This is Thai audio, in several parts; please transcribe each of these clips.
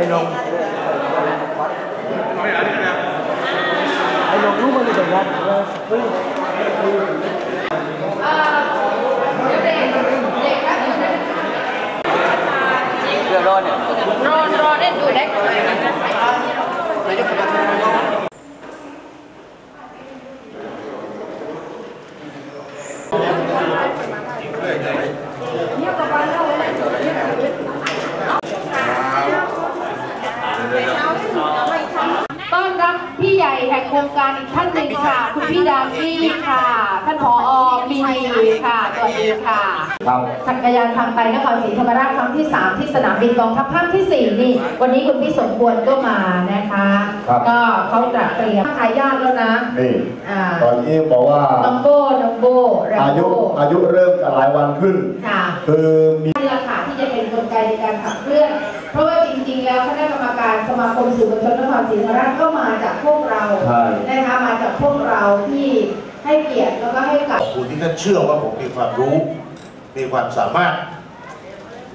ให้ลงให้ลงรู้มันจะยัดเลยเฮ้ยเรือรอดเนี่ยรอรอได้ดูได้ต้อนรับพี่ใหญ่แห่งโครงการอีกท่านหนึ่งค่ะ คุณพี่ดามี่ค่ะ ท่านผอมีนีค่ะ สวัส ดีค่ะครับจักรยานทางไปนครศรีธรรมราชครั้งที่ 3 ที่สนามบินกองทัพภาคที่ 4 นี่ วันนี้คุณพี่สมควรก็มานะคะ ครับก็เขาตระเตรียมทายาทแล้วนะนี่อ่าตอนนี้บอกว่าน้องโบน้องโบแรมอายุโบอายุเริ่มจะหลายวันขึ้น ค่ะคือมีนี่แหละค่ะที่จะเป็นกลไกในการขับเคลื่อน เพราะว่าจริงๆ แล้วคณะกรรมการสมาคมสื่อมวลชนนครศรีธรรมราชก็มาจากพวกเรา ใช่ นะคะมาจากพวกเราที่ ให้เกียรติแล้วก็ให้กับขอบคุณที่ท่านเชื่อว่าผมมีความรู้ มีความสามารถ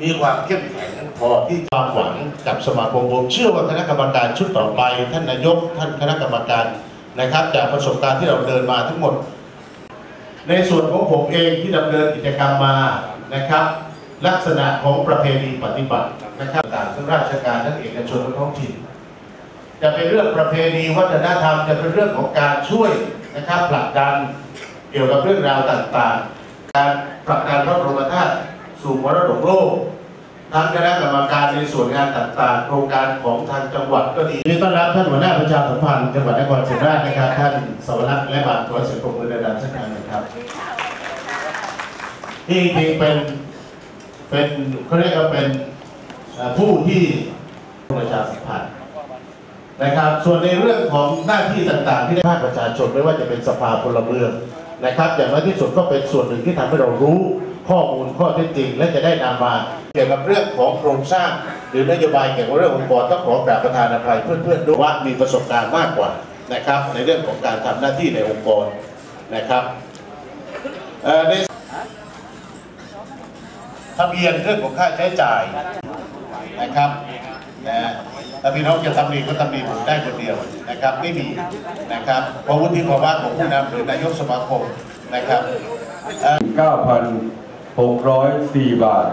มีความเข้มแข็งพอที่ความหวังกับสมาคมผมเชื่อว่าคณะกรรมการชุดต่อไป ท่านนายกท่านคณะกรรมการนะครับ จากประสบการณ์ที่เราเดินมาทั้งหมด ในส่วนของผมเองที่ดำเนินกิจกรรมมานะครับ ลักษณะของประเพณีปฏิบัตินะครับต่างทั้งราชการทั้งเอกชนและท้องถิ่นจะเป็นเรื่องประเพณีวัฒนธรรมจะเป็นเรื่องของการช่วย นะครับผลักดันเกี่ยวกับเรื่องราวต่างๆ การผลักดันพระบรมธาตุสู่มรดกโลกทางคณะกรรมการในส่วนงานต่างๆ โครงการของทางจังหวัดก็ดียินดีต้อนรับท่านหัวหน้าประชาสัมพันธ์จังหวัดนครศรีธรรมราชนะครับท่านสวรักษ์และบางขอเสียงปรบมือดังๆสักครั้งหนึ่งครับที่จริงๆเป็นเป็นเขาเรียกว่าเป็นเอ่อผู้ที่ประชาสัมพันธ์ นะครับ ส่วนในเรื่องของหน้าที่ต่างๆ ที่ได้ภาคประชาชนไม่ว่าจะเป็นสภาพลเมืองนะครับ อย่างน้อยที่สุดก็เป็นส่วนหนึ่งที่ทำให้เรารู้ข้อมูลข้อเท็จจริง และจะได้นำมาเกี่ยวกับเรื่องของโครงสร้าง หรือนโยบายเกี่ยวกับเรื่ององค์กรต้องขอกราบประธานอภัยเพื่อนๆด้วยว่ามีประสบการณ์มากกว่านะครับ ในเรื่องของการทำหน้าที่ในองค์กรนะครับในทะเบียนเรื่องของค่าใช้จ่ายนะครับ นะถ้าพี่น้องจะตำหนิก็ตำหนิผมได้คนเดียวนะครับไม่มีนะครับเพราะวุฒิภาวะของผู้นำหรือนายกสมาคมนะครับ9,604 บาท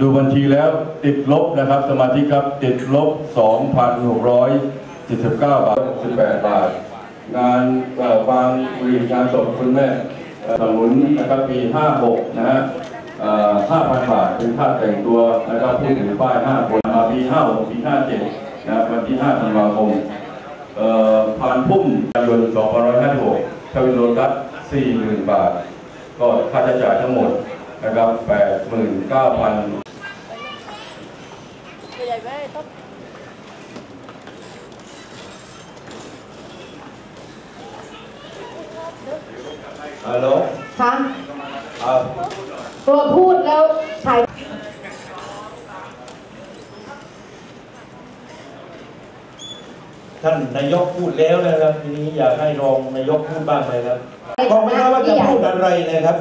ดูบัญชีแล้วติดลบนะครับ สมาชิกครับติดลบ 2,679 บาท 18 บาท งานเอ่อบางบุรีงานศพคุณแม่สมุนนะครับปี 56 นะฮะ 5,000 บาท เป็นค่าแต่งตัวนะครับผู้ถือป้าย 5 คนมาปี56ปี57นะครับวันที่ 5 ธันวาคมเอ่อผ่านพุ่มยนต์256ทวินโรตัส40,000 บาท ก็ค่าใช้จ่ายทั้งหมดนะครับ89,000ฮัลโหลคะ ครับตัวพูดแล้วถ่ายท่านนายกพูดแล้วนะครับทีนี้อยากให้รองนายกพูดบ้างไหมครับบอกไม่ได้ว่าจะพูดอะไรนะครับ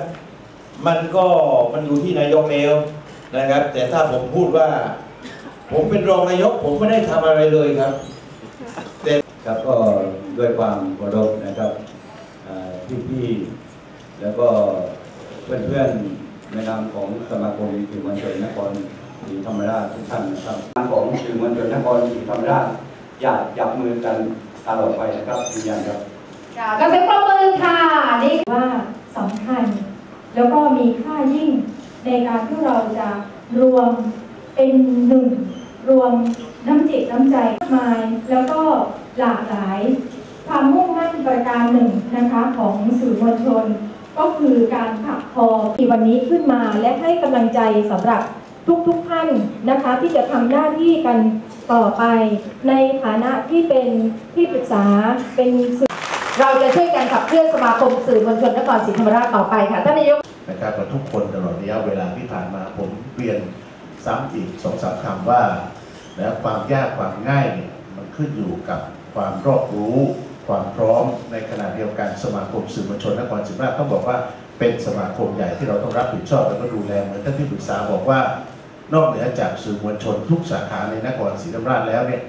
มันก็มันอยู่ที่นายกแล้วนะครับ แต่ถ้าผมพูดว่า ผมเป็นรองนายก ผมไม่ได้ทำอะไรเลยครับครับก็ด้วยความเคารพนะครับพี่พี่ๆแล้วก็เพื่อนๆ ในนามของสมาคมสื่อมวลชนนครศรีธรรมราชทุกท่านนะครับนามของสื่อมวลชนนครศรีธรรมราชอยากจับมือกันตลอดไปนะครับยืนยันครับค่ะกระเซ็นประมือค่ะนี่ว่าสำคัญ แล้วก็มีค่ายิ่งในการที่เราจะรวมเป็นหนึ่งรวมน้ำจิตน้ำใจมากมายแล้วก็หลากหลาย ความมุ่งมั่นประการหนึ่งนะคะของสื่อมวลชน ก็คือการขับพอที่วันนี้ขึ้นมาและให้กำลังใจสำหรับทุกๆท่านนะคะที่จะทำหน้าที่กันต่อไป ในฐานะที่เป็นที่ปรึกษาเป็นสื่อเราจะช่วยกันขับเคลื่อนสมาคมสื่อมวลชนนครศรีธรรมราชต่อไปค่ะท่านนายกนะครับกับทุกคนตลอดระยะเวลาที่ผ่านมาผมเรียนซ้ำอีกสองสามคำว่านะความยากความง่ายเนี่ยมันขึ้นอยู่กับความรอบรู้ ความพร้อมในขณะเดียวกันสมาคมสื่อมวลชนนครศรีธรรมราชต้องบอกว่าเป็นสมาคมใหญ่ที่เราต้องรับผิดชอบและก็ดูแลเหมือนท่านที่ปรึกษาบอกว่า นอกเหนือจากสื่อมวลชนทุกสาขาในนครศรีธรรมราชแล้วเนี่ย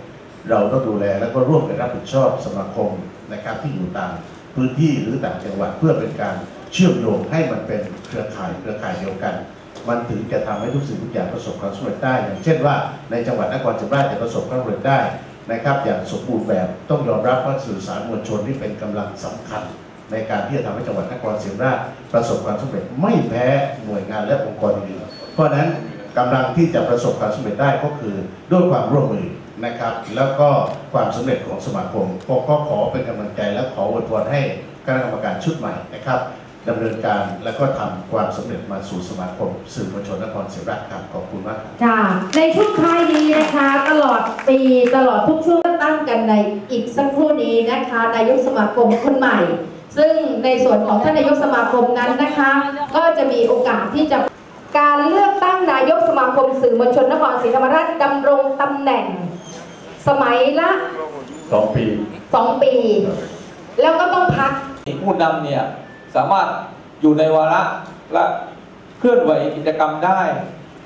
เราต้องดูแลแล้วก็ร่วมกันรับผิดชอบสมาคมนะครับที่อยู่ตามพื้นที่หรือต่างจังหวัดเพื่อเป็นการเชื่อมโยงให้มันเป็นเครือข่ายเครือข่ายเดียวกัน มันถึงจะทำให้ทุกสิ่งทุกอย่างประสบความสำเร็จได้ อย่างเช่นว่าในจังหวัดนครศรีธรรมราชจะประสบความสำเร็จได้ นะครับอย่างสมบูรณ์แบบต้องยอมรับว่าสื่อสารมวลชนที่เป็นกำลังสำคัญ ในการที่จะทำให้จังหวัดนครศรีธรรมราชประสบความสำเร็จไม่แพ้หน่วยงานและองค์กรอื่นเพราะฉะนั้นกำลังที่จะประสบความสำเร็จได้ก็คือด้วยความร่วมมือนะครับ แล้วก็ความสำเร็จของสมาคมก็ขอเป็นกำลังใจและขออวยพรให้คณะกรรมการชุดใหม่นะครับ ดำเนินการและก็ทำความสำเร็จมาสู่สมาคมสื่อมวลชนนครศรีธรรมราชครับขอบคุณมากครับ ค่ะ ในช่วงท้ายนี้นะคะ ตลอดปีตลอดทุกช่วงตั้งกันในอีกสักครู่นี้นะคะนายกสมาคมคนใหม่ ซึ่งในส่วนของท่านนายกสมาคมนั้นนะคะ ก็จะมีโอกาสที่จะการเลือกตั้งนายกสมาคมสื่อมวลชนนครศรีธรรมราชดำรงตำแหน่ง สมัยละสองปี 2 ปี แล้วก็ต้องพัก ผู้นำเนี่ย สามารถอยู่ในวาระและเคลื่อนไหวกิจกรรมได้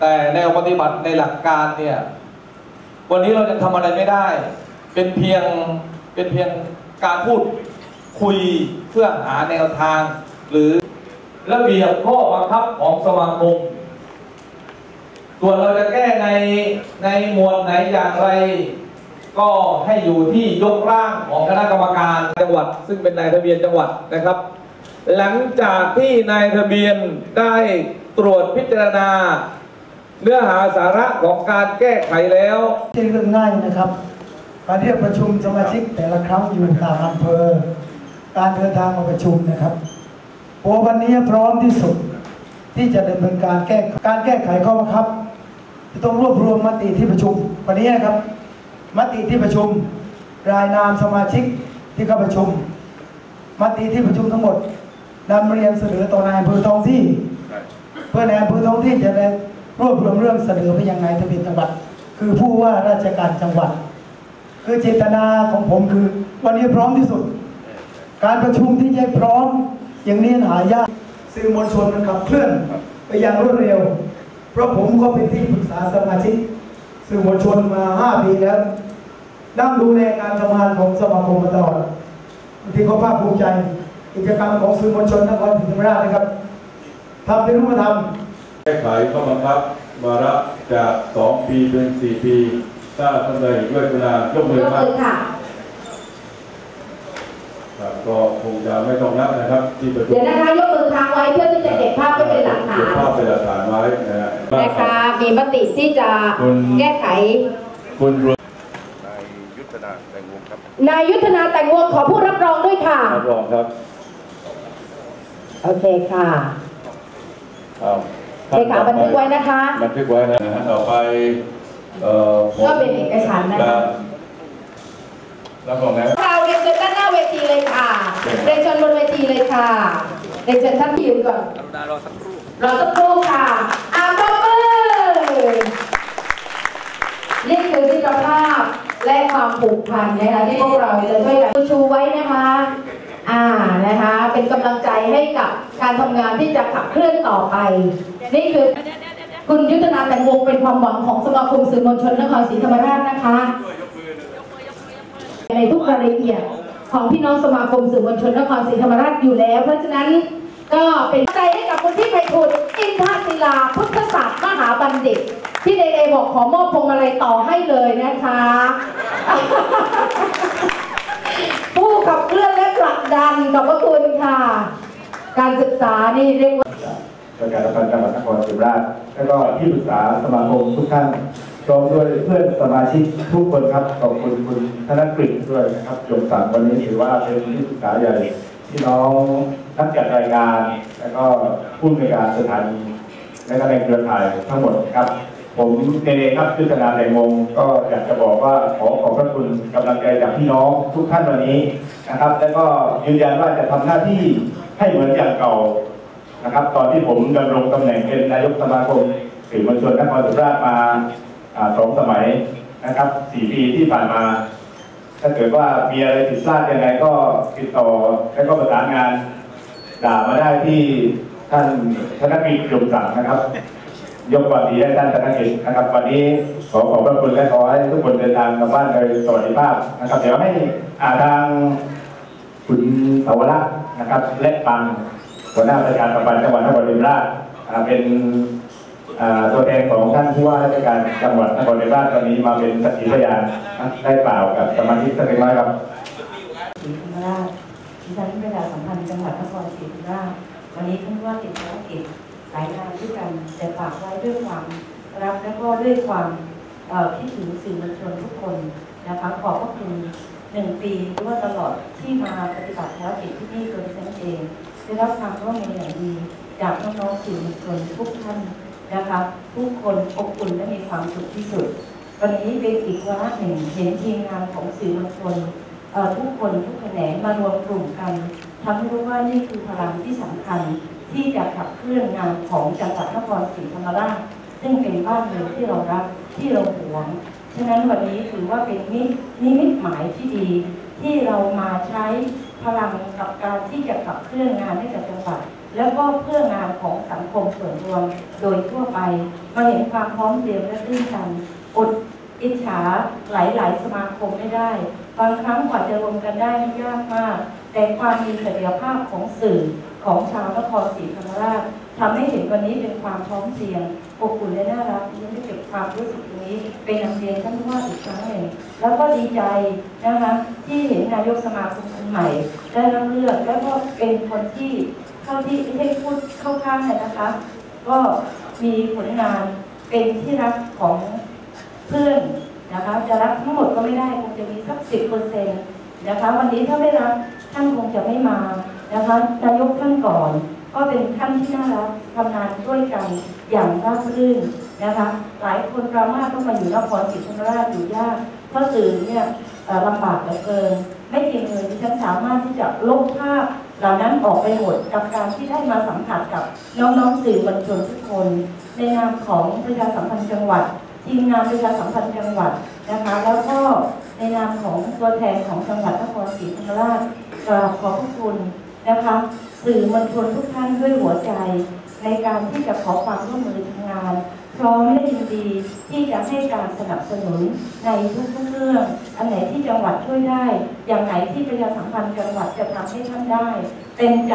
แต่แนวปฏิบัติในหลักการเนี่ยวันนี้เราจะทำอะไรไม่ได้ เป็นเพียงเป็นเพียงการพูดคุยเพื่อหาแนวทาง หรือระเบียบข้อบังคับของสมาคมส่วนเราจะแก้ในในหมวดไหนอย่างไร ก็ให้อยู่ที่ยกร่างของคณะกรรมการจังหวัด ซึ่งเป็นนายทะเบียนจังหวัดนะครับ หลังจากที่นายทะเบียนได้ตรวจพิจารณา เนื้อหาสาระของการแก้ไขแล้วไม่ใช่เรื่องง่ายนะครับ การเรียกประชุมสมาชิกแต่ละครั้งอยู่ตามอำเภอ การเดินทางมาประชุมนะครับพราะวันนี้พร้อมที่สุดที่จะดำเนินการแก้การแก้ไขข้อบังคับจะต้องรวบรวมมติที่ประชุมวันนี้นะครับ มติที่ประชุมรายนามสมาชิกที่เข้าประชุม มติที่ประชุมทั้งหมด นำเรียนเสนอต่อนายอำเภอท้องที่ เพื่อนายอำเภอท้องที่จะได้รวบรวมเรื่องเสนอไปยังนายทะเบียนจังหวัด คือผู้ว่าราชการจังหวัด คือเจตนาของผมคือวันนี้พร้อมที่สุด การประชุมที่จะพร้อมอย่างนี้หายากสื่อมวลชนมันขับเคลื่อนไปอย่างรวดเร็ว เพราะผมก็เป็นที่ปรึกษาสมาชิกสื่อมวลชนมา 5 ปีแล้วนั่งดูแลการทำงานของสมาคมมาตลอดบางทีก็ภาคภูมิใจ กิจกรรมของสื่อมวลชนนครศรีธรรมราชนะครับทำเป็นรูปธรรมแก้ไขข้อบังคับวาระจากสองปีเป็นสี่ปีถ้าท่านใดเห็นด้วยกรุณายกมืยอกครับมือค่ะครับก็คงจะไม่ต้องนับนะครับ ที่ประชุมเดี๋ยวนะคะยกมือค้างไว้เพื่อที่จะเก็บภาพไว้เป็นหลักฐาเก็บนภาพเป็นหลักฐานไว้นะฮะนะคะมีมติที่จะคุณแก้ไขคุณรวมนายยุทธนาแต่งวงขอผู้รับรองด้วยค่ะรับรองครับ โอเคค่ะครับเลขาบันทึกไว้นะคะ บันทึกไว้นะฮะต่อไปเอ่อผมก็เป็นเอกฉันท์นะคะรับรองนะเราเรียนเชิญด้านหน้าเวทีเลยค่ะเรียนเชิญบนเวทีเลยค่ะเรียนเชิญท่านที่ยืนก่อนรอสักครู่รอสักครู่ค่ะอาปรบมือนี่คือมิตรภาพและความผูกพันนะคะที่พวกเราจะช่วยกันชูไว้นะคะ อ่านะคะเป็นกำลังใจให้กับการทำงานที่จะขับเคลื่อนต่อไป นี่คือคุณยุทธนาแต่งวงเป็นความหวังของสมาคมสื่อมวลชนนครศรีธรรมราชนะคะ ในทุกรายละเอียดของพี่น้องสมาคมสื่อมวลชนนครศรีธรรมราชอยู่แล้ว เพราะฉะนั้นก็เป็นใจให้กับคุณพี่ไพฑูรย์อินทศิลาพุทธศาสตร์มหาบัณฑิตพี่เดเดบอกขอมอบพวงมาลัยต่อให้เลยนะคะ ผู้ขับเคลื่อน ผลักดันขอบพระคุณค่ะ การศึกษานี่เรียกว่าประการพันธ์จังหวัดนครศรีธรรมราชแล้วก็ที่ปรึกษาสมาคมทุกท่านพร้อมด้วยเพื่อนสมาชิกทุกคนครับขอบคุณคุณธนกฤษด้วยนะครับจงสังวันนี้ถือว่าเป็นที่ปรึกษาใหญ่ที่น้องนักจัดรายการ แล้วก็ผู้ในการสถานีและก็ในเครือข่ายทั้งหมดครับ ผมเนครับยุทธนาแตงวงก็อยากจะบอกว่าขอขอบพระคุณกำลังใจจากพี่น้องทุกท่านวันนี้นะครับ แล้วก็ยืนยันว่าจะทำหน้าที่ให้เหมือนอย่างเก่านะครับ ตอนที่ผมดำรงตำแหน่งเป็นนายกสมาคมสื่อมวลชนนครศรีธรรมราชมาสองสมัยนะครับสี่ปีที่ผ่านมา ถ้าเกิดว่ามีอะไรผิดพลาดยังไงก็ติดต่อและก็ประสานงานด่ามาได้ที่ท่านธนกฤษยมศักดิ์นะครับ ยกความดีให้ท่านธนกิจนะครับวันนี้ขอขอบพระคุณและขอให้ทุกคนเดินทางกลับบ้านโดยสวัสดิภาพนะครับ เดี๋ยวให้อาทางคุณสาวรักษ์นะครับและปังหัวหน้าราชการประบันจังหวัดนครศรีธรรมราชเป็นตัวแทนของท่านผู้ว่าราชการจังหวัดนครศรีธรรมราชตอนนี้มาเป็นสักขีพยานได้เปล่ากับสมาชิกสักเล็กน้อยครับศรีธรรมราชดิฉันประชาสัมพันธ์จังหวัดนครศรีธรรมราชวันนี้ท่านผู้ว่าติดภารกิจ หลายงานด้วยกัน แต่ฝากไว้ด้วยความรักและก็ด้วยความเอ่อคิดถึงสื่อมวลชนทุกคนนะคะขอบพระคุณหนึ่งปีหรือว่าตลอดที่มาปฏิบัติภารกิจที่นี่โดยฉันเองได้รับความร่วมมืออย่างดีจากน้องๆสื่อมวลชนทุกท่านนะคะทุกคนอบอุ่นและมีความสุขที่สุด วันนี้เป็นอีกวาระหนึ่งเห็นทีมงานของสื่อมวลชนทุกคนทุกแขนงมารวมกลุ่มกันทำให้รู้ว่านี่คือพลังที่สำคัญ ที่จะขับเคลื่อนงานของจังหวัดนครศรีธรรมราชซึ่งเป็นบ้านเมืองที่เรารักที่เราหวงฉะนั้นวันนี้ถือว่าเป็นนินิมิตหมายที่ดี ที่เรามาใช้พลังกับการที่จะขับเคลื่อนงานให้กับจังหวัดแล้วก็เพื่องานของสังคมส่วนรวมโดยทั่วไปมาเห็นความพร้อมเพรียงและตื้นตันอดอิจฉาหลาย ๆ สมาคมไม่ได้บางครั้งกว่าจะรวมกันได้ยากมาก แต่ความมีศักยภาพของสื่อ ของชาวนครศรีธรรมราชทำให้เห็นวันนี้เป็นความพร้อมเพรียงอบอุ่นและน่ารักที่ได้เก็บความรู้สึกตรงนี้เป็นนำเรียนท่านผู้ว่าอีกครั้งหนึ่งแล้วก็ดีใจนะคะที่เห็นนายกสมาคมคนใหม่ ได้รับเลือกแล้วก็เป็นคนที่เข้าที่ไม่ใช่พูดเข้าข้างเลยนะคะ ก็มีผลงานเป็นที่รักของเพื่อนนะคะจะรับทั้งหมดก็ไม่ได้คงจะมีสักสิบเปอร์เซ็นต์นะคะ วันนี้ถ้าไม่รับท่านคงจะไม่มา นะคะนายกท่านก่อน ก็เป็นท่านที่น่ารักทำงานด้วยกันอย่างราบรื่นนะคะ หลายคนดราม่าต้องมาอยู่นครศรีธรรมราชอยู่ยากเพราะสื่อเนี่ยลำบากเหลือเกิน ไม่จริงเลยดิฉันสามารถที่จะลบภาพเหล่านั้นออกไปหมดกับการที่ได้มาสัมผัสกับน้องๆสื่อมวลชนทุกคน ในนามของประชาสัมพันธ์จังหวัดทีมงานประชาสัมพันธ์จังหวัดนะคะ แล้วก็ในนามของตัวแทนของจังหวัดนครศรีธรรมราชกราบขอบพระคุณ นะคะสื่อมวลชนทุกท่านด้วยหัวใจ ในการที่จะขอความร่วมมือทำงาน พร้อมและยินดีที่จะให้การสนับสนุนในทุกๆเรื่อง อันไหนที่จังหวัดช่วยได้ อย่างไหนที่ประชาสัมพันธ์จังหวัดจะทำให้ท่านได้ เต็มใจ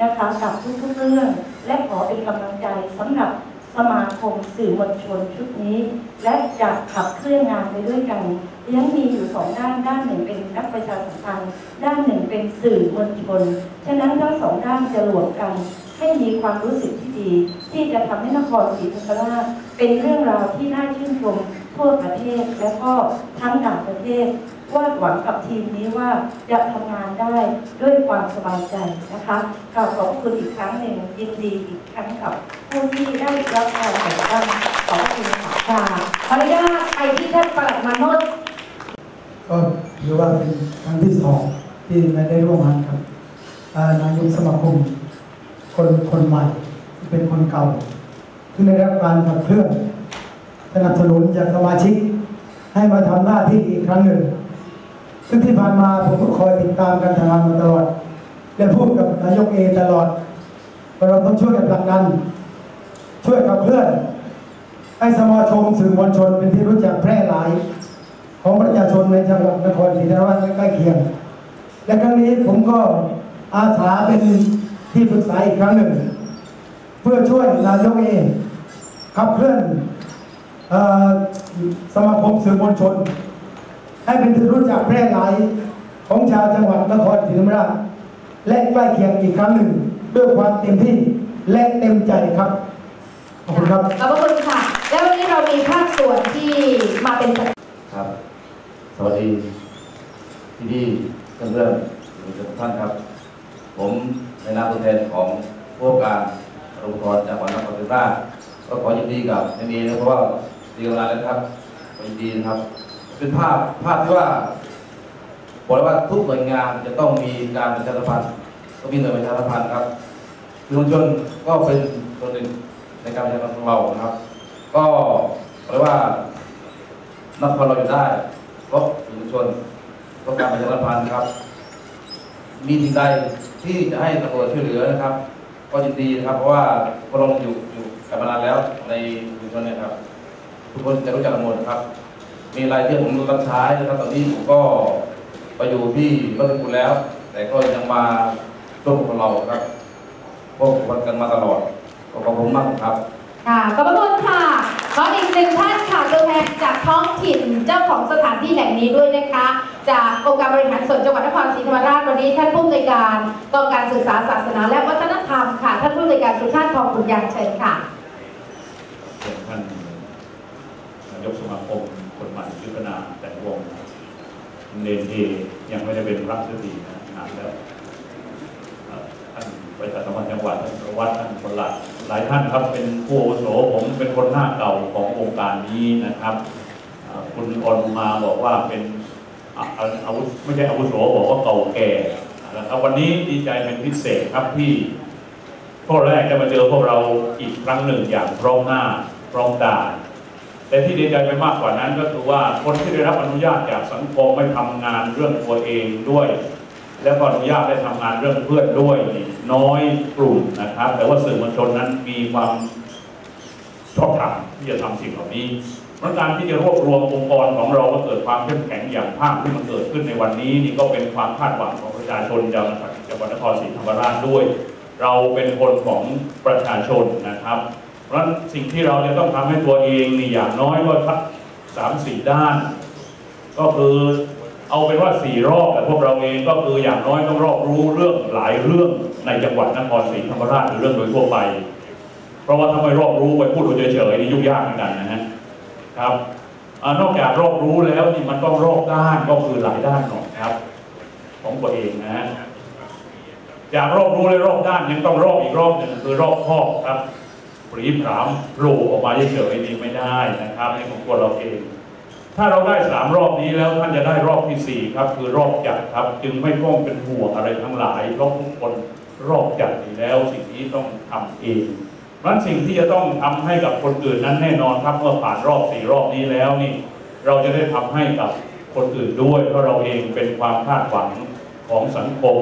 นะคะกับทุกๆเรื่อง และขอเป็นกำลังใจสำหรับ สมาคมสื่อมวลชนชุดนี้ และจะขับเคลื่อนงานไปด้วยกันยังมีอยู่สองด้านด้านหนึ่งเป็นนักประชาสัมพันธ์ด้านหนึ่งเป็นสื่อมวลชน ฉะนั้นทั้งสองด้านจะรวมกัน ให้มีความรู้สึกที่ดี ที่จะทำให้นครศรีธรรมราชเป็นเรื่องราวที่น่าชื่นชมทั่วประเทศและก็ทั้งต่างประเทศ วาดหวังกับทีมนี้ว่าจะทำงานได้ด้วยความสบายใจนะคะกราบขอบคุณอีกครั้งหนึ่งยินดีอีกครั้งกับผู้ที่ได้รับการแต่งตั้งขอบพระคุณค่ะค่ะขออนุญาตไปที่ท่านปลัดมาโนดก็ถือว่าเป็นครั้งที่สองที่ไม่ได้ร่วมงานกับนายกสมาคมคนคนใหม่ที่เป็นคนเก่าที่ได้รับการขับเคลื่อนสนับสนุนจากสมาชิกให้มาทำหน้าที่อีกครั้งหนึ่ง ซึ่งที่ผ่านมาผมก็คอยติดตามการทำงานมาตลอดและพูดกับนายกเอตลอดว่าเราต้องช่วยกันผลักดัน ช่วยขับเคลื่อนให้สมาคมสื่อมวลชนเป็นที่รู้จักแพร่หลาย ของประชาชนในจังหวัดนครศรีธรรมราชและใกล้เคียง และครั้งนี้ผมก็อาสาเป็นที่ปรึกษาอีกครั้งหนึ่ง เพื่อช่วยนายกเองขับเคลื่อนอสมาคมสื่อมวลชน ให้เป็นที่รู้จักแพร่หลายของชาวจังหวัดนครศรีธรรมราชและใกล้เคียงอีกครั้งหนึ่ง ด้วยความเต็มที่และเต็มใจครับขอบคุณครับขอบพระคุณค่ะ และวันนี้เรามีภาคส่วนที่มาเป็นครับ สวัสดีพี่พี่เพื่อนเพื่อนๆทุกท่านครับ ผมในนามตัวแทนของผู้ว่าการโรงพยาบาลจังหวัดนครศรีธรรมราชก็ขอยินดีกับเอ็มีนะเพราะว่าดีกันนานแล้วนะครับขอยินดีนะครับ เป็นภาพภาพที่ว่าบอกเลยว่าทุกหน่วยงานจะต้องมีการประชาสัมพันธ์ต้องมีหน่วยประชาสัมพันธ์ครับสื่อมวลชนก็เป็นตัวหนึ่งในการประชาสัมพันธ์ของเรานะครับ ก็บอกเลยว่านครเราอยู่ได้เพราะสื่อมวลชนเพราะการประชาสัมพันธ์ครับ มีสิ่งใดที่จะให้ตำรวจช่วยเหลือนะครับ ก็ยินดีนะครับ เพราะว่าพวกเราอยู่อยู่กันมานานแล้วในชุมชนเนี่ยครับทุกคนจะรู้จักกันหมดครับ มีอะไรที่ผมรับใช้นะครับตอนนี้ผมก็ไปอยู่ที่รัฐกุลแล้ว แต่ก็ยังมาร่วมกับเราครับพวกคนกันมาตลอดขอบคุณมากครับค่ะขอบพระคุณค่ะขออีกหนึ่งท่านค่ะตัวแทนจากท้องถิ่นเจ้าของสถานที่แห่งนี้ด้วยนะคะ จากองค์การบริหารส่วนจังหวัดนครศรีธรรมราชวันนี้ท่านผู้อำนวยการกองการศึกษาศาสนาและวัฒนธรรมค่ะท่านผู้อำนวยการสุชาติทองบุญยังเชิญค่ะท่านนายกสมาคมคน ใหม่ยุทธนาแต่งวงเนนเอยังไม่ได้เป็นรัฐสตรีนะนานแล้วท่านประชาสัมพันจังหวัดท่านประวัติท่านคนหลักหลายท่านครับเป็นผู้อุโสผมเป็นคนหน้าเก่าขององค์การนี้นะครับคุณออนมาบอกว่าเป็นอาวุธไม่ใช่อาวุโสบอกว่าเก่าแก่นะครับวันนี้ดีใจเป็นพิเศษครับที่ข้อแรกจะมาเจอพวกเราอีกครั้งหนึ่งอย่างพร้อมหน้าพร้อมตา แต่ที่ดีใจไปมากกว่านั้นก็คือว่าคนที่ได้รับอนุญาตจากสังคมไม่ทำงานเรื่องตัวเองด้วย แล้วก็อนุญาตได้ทำงานเรื่องเพื่อนด้วยน้อยกลุ่มนะครับ แต่ว่าสื่อมวลชนนั้นมีความชอบธรรมที่จะทำสิ่งเหล่านี้เพราะการที่จะรวบรวมองค์กรของเราก็เกิดความเข้มแข็งอย่างภาพที่มันเกิดขึ้นในวันนี้นี่ก็เป็นความคาดหวังของประชาชนชาวจังหวัดนครศรีธรรมราชด้วย เราเป็นคนของประชาชนนะครับ ราะฉะนั้นสิ่งที่เราจะต้องทำให้ตัวเองนี่อย่างน้อยก็สักสามสี่ด้าน ก็คือเอาเป็นว่าสี่รอบแต่พวกเราเองก็คืออย่างน้อยต้องรอบรู้เรื่องหลายเรื่องในจังหวัดนครศรีธรรมราชหรือเรื่องโดยทั่วไป เพราะว่าถ้าไม่รอบรู้ไปพูดเฉยๆนี่ยุ่งยากเหมือนกันนะฮะครับอนอกจากรอบรู้แล้วนี่มันต้องรอบด้านก็คือหลายด้านหน่อยครับ ของตัวเองนะฮะจากรอบรู้และรอบด้านยังต้องรอบอีกรอบหนึ่งคือรอบครอบครับ ปรีผรามโผล่ออกมาเฉยๆนี่ไม่ได้นะครับในของตัวเราเอง ถ้าเราได้สามรอบนี้แล้วท่านจะได้รอบที่สี่ครับ คือรอบจัดครับ จึงไม่ต้องเป็นห่วงอะไรทั้งหลายเพราะทุกคนรอบจัดอยู่แล้วสิ่งนี้ต้องทำเองนั้นสิ่งที่จะต้องทำให้กับคนอื่นนั้นแน่นอนครับเมื่อผ่านรอบสี่รอบนี้แล้วนี่ เราจะได้ทำให้กับคนอื่นด้วย เพราะเราเองเป็นความคาดหวังของสังคม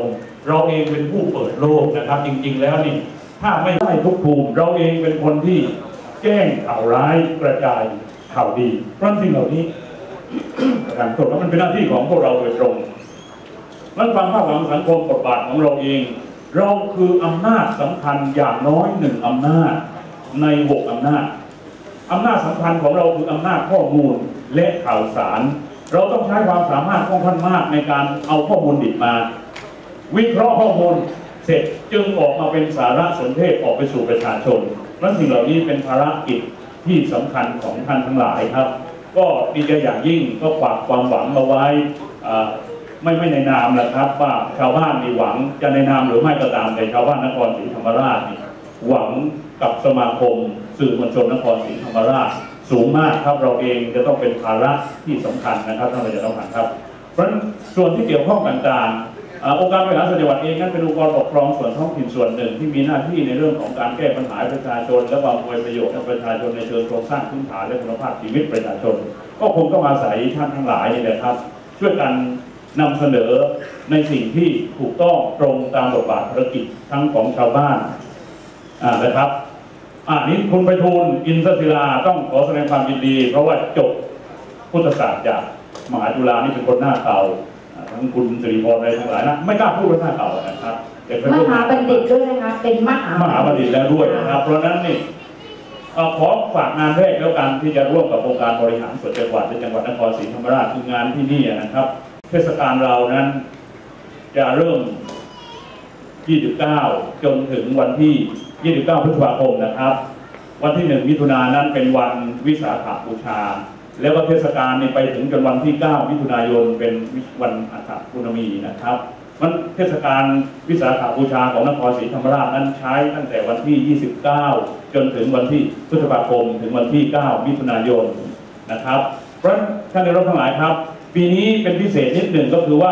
เราเองเป็นผู้เปิดโลกนะครับ จริง ๆ แล้วนี่ ถ้าไม่ได้ทุกภูมิเราเองเป็นคนที่แจ้งข่าวร้ายกระจายข่าวดีเพราะสิ่งเหล่านี้การตรวจแล้วมันเป็นหน้าที่ของพวกเราโดยตรงนั้นความภาคหวังสังคมบทบาทของเราเอง เราคืออำนาจสำคัญอย่างน้อยหนึ่งอำนาจในหกอำนาจอำนาจสำคัญของเราคืออำนาจข้อมูลและข่าวสาร เราต้องใช้ความสามารถของท่านมากในการเอาข้อมูลดิบมา วิเคราะห์ข้อมูล เสร็จจึงออกมาเป็นสาระสนเทศออกไปสู่ประชาชนนั้นสิ่งเหล่านี้เป็นภารกิจที่สำคัญของท่านทั้งหลายครับ ก็ดีใจอย่างยิ่งก็ฝากความหวังเอาไว้ไม่ไม่ในนามแหละครับว่าชาวบ้านมีหวังจะในนามหรือไม่ก็ตามแต่ชาวบ้านนครศรีธรรมราชหวังกับสมาคมสื่อมวลชนนครศรีธรรมราช สูงมากครับเราเองจะต้องเป็นภาระที่สำคัญนะครับท่านประธานต้องผ่านครับเพราะฉนส่วนที่เกี่ยวข้องต่างๆ องค์การบริหารส่วนจังหวัดเองนั้นเป็นองค์กรปกครองส่วนท้องถิ่นส่วนหนึ่งที่มีหน้าที่ในเรื่องของการแก้ปัญหาประชาชน และบำเพ็ญประโยชน์ให้ประชาชนในเชิงโครงสร้างพื้นฐานและคุณภาพชีวิตประชาชน ก็คงต้องอาศัยท่านทั้งหลายนี่แหละครับ ช่วยกันนำเสนอในสิ่งที่ถูกต้องตรงตามบทบาทภารกิจทั้งของชาวบ้านนะครับอ่านี้คุณไปทูลอินทศิลาต้องขอแสดงความยินดี เพราะว่าจบพุทธศาสตร์จากมหาจุฬานี่เป็นคนหน้าเก่า ทั้งคุณสิริพรอะไรทั้งหลายนะไม่กล้าพูดว่าหน้าเก่านะครับแต่เป็นมรุ่นหาบัณฑิตด้วยนะคะเป็นมหามหาบัณฑิตแล้วด้วยนะครับ เพราะฉะนั้นนี่เอ่อขอฝากงานแรกแล้วกันที่จะร่วมกับองค์การบริหารส่วนจังหวัดในจังหวัดนครศรีธรรมราชคืองานที่นี่นะครับ เทศกาลเรานั้นจะเริ่ม 29 จนถึงวันที่ 29 พฤษภาคมนะครับ วันที่ 1 มิถุนายนนั้นเป็นวันวิสาขบูชา แล้วก็เทศกาลนี่ไปถึงจนวันที่ 9 มิถุนายนเป็นวันอัฐพุนมีนะครับมันเทศกาลวิสาขบูชาของนครศรีธรรมราชนั้นใช้ตั้งแต่วันที่ 29 จนถึงวันที่พฤษภาคมถึงวันที่ 9 มิถุนายนนะครับ เพราะฉะนั้นท่านในรถทั้งหลายครับ ปีนี้เป็นพิเศษนิดหนึ่งก็คือว่า